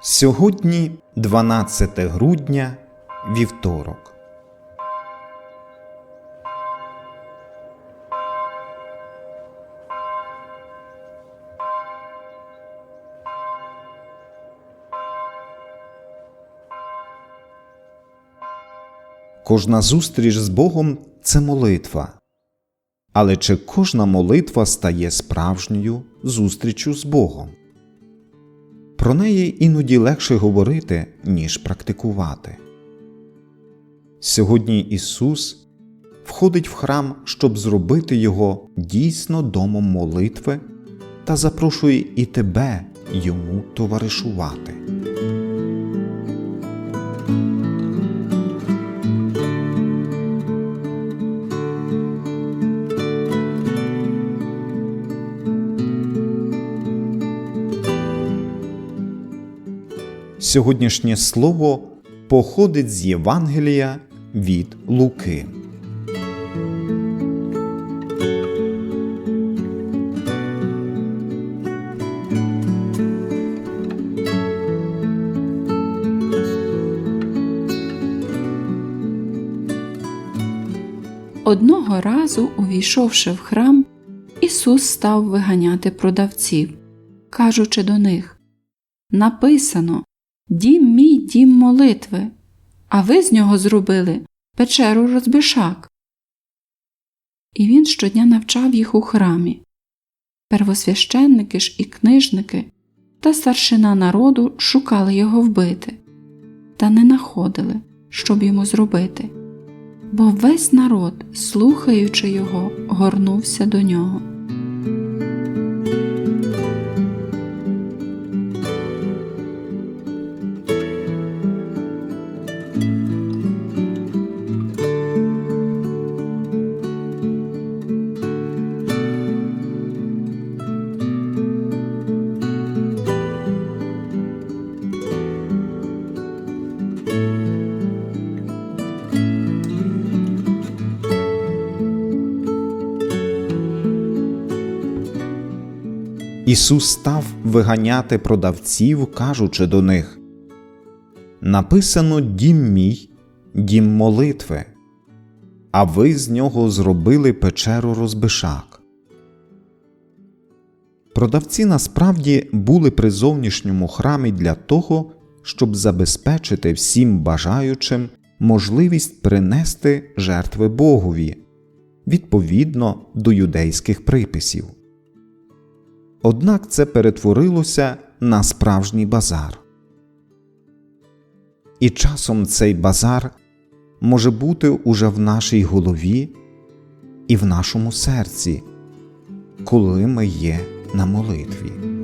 Сьогодні 12 грудня, вівторок. Кожна зустріч з Богом це молитва. Але чи кожна молитва стає справжньою зустрічю з Богом? Про неї іноді легше говорити, ніж практикувати. Сьогодні Ісус входить в храм, щоб зробити його дійсно домом молитви та запрошує і тебе йому товаришувати. Сьогоднішнє слово походить з Євангелія від Луки. Одного разу, увійшовши в храм, Ісус став виганяти продавців, кажучи до них Написано Дім мій дім молитви, а ви з нього зробили печеру розбишак. І він щодня навчав їх у храмі. Первосвященники ж і книжники та старшина народу шукали його вбити, та не находили, щоб йому зробити, бо весь народ, слухаючи його, горнувся до нього. Ісус став виганяти продавців, кажучи до них Написано дім мій, дім молитви, а ви з нього зробили печеру розбишак. Продавці насправді були при зовнішньому храмі для того, щоб забезпечити всім бажаючим можливість принести жертви Богові відповідно до юдейських приписів. Однак це перетворилося на справжній базар. І часом цей базар може бути уже в нашій голові і в нашому серці, коли ми є на молитві.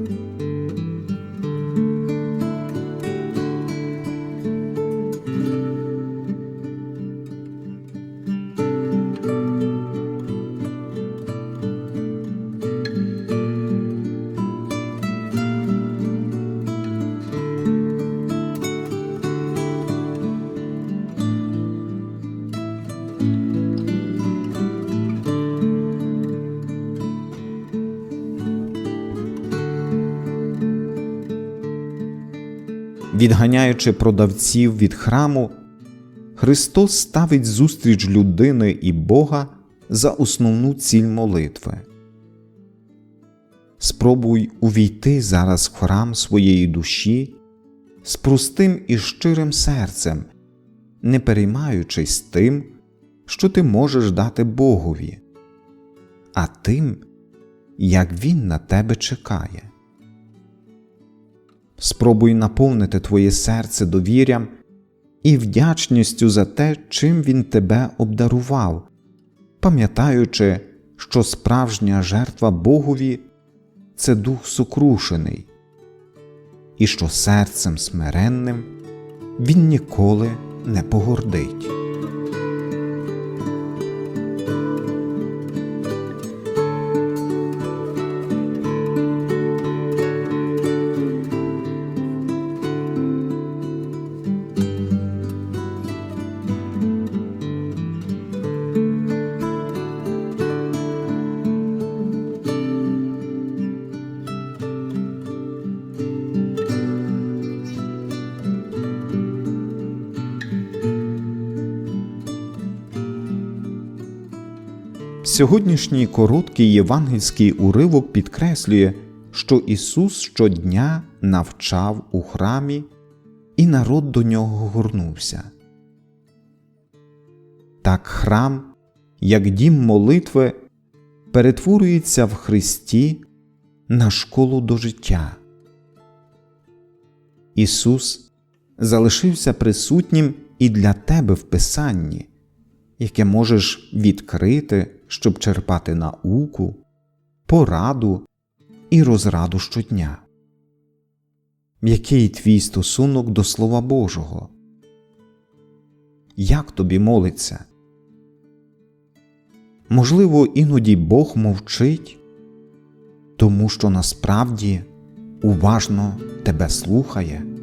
Відганяючи продавців від храму, Христос ставить зустріч людини і Бога за основну ціль молитви. Спробуй увійти зараз в храм своєї душі з простим і щирим серцем, не переймаючись тим, що ти можеш дати Богові, а тим, як Він на тебе чекає. Спробуй наповнити твоє серце довір'ям і вдячністю за те, чим він тебе обдарував, пам'ятаючи, що справжня жертва Богові це дух сукрушений, і що серцем смиренним він ніколи не погордить. Сьогоднішній короткий євангельський уривок підкреслює, що Ісус щодня навчав у храмі, і народ до нього горнувся. Так храм, як дім молитви, перетворюється в Христі на школу до життя. Ісус залишився присутнім і для тебе в Писанні, яке можеш відкрити, щоб черпати науку, пораду і розраду щодня. Який твій стосунок до Слова Божого? Як тобі молиться? Можливо, іноді Бог мовчить, тому що насправді уважно тебе слухає.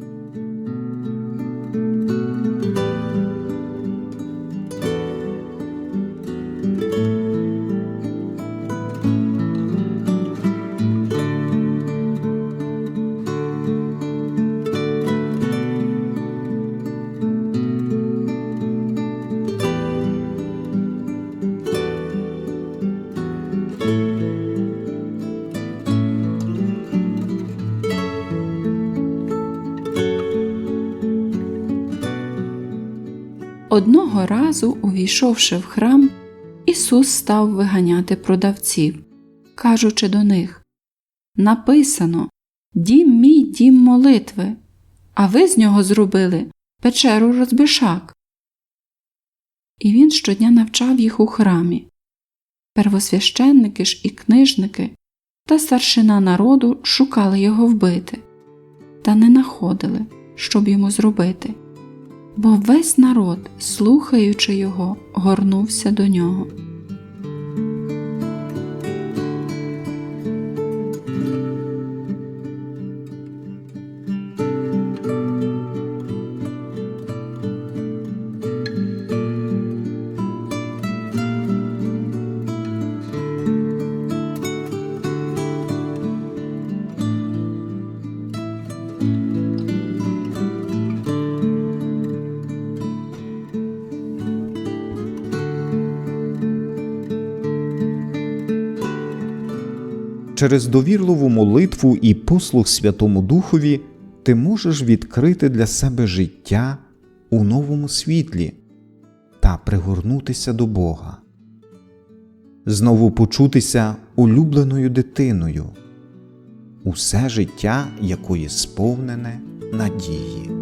Одного разу, увійшовши в храм, Ісус став виганяти продавців, кажучи до них Написано Дім мій дім молитви, а ви з нього зробили печеру розбишак. І він щодня навчав їх у храмі. Первосвященники ж і книжники та старшина народу шукали його вбити, та не находили, щоб йому зробити бо весь народ, слухаючи його, горнувся до нього. Через довірливу молитву і послуг Святому Духові ти можеш відкрити для себе життя у новому світлі та пригорнутися до Бога, знову почутися улюбленою дитиною, усе життя якої сповнене надії.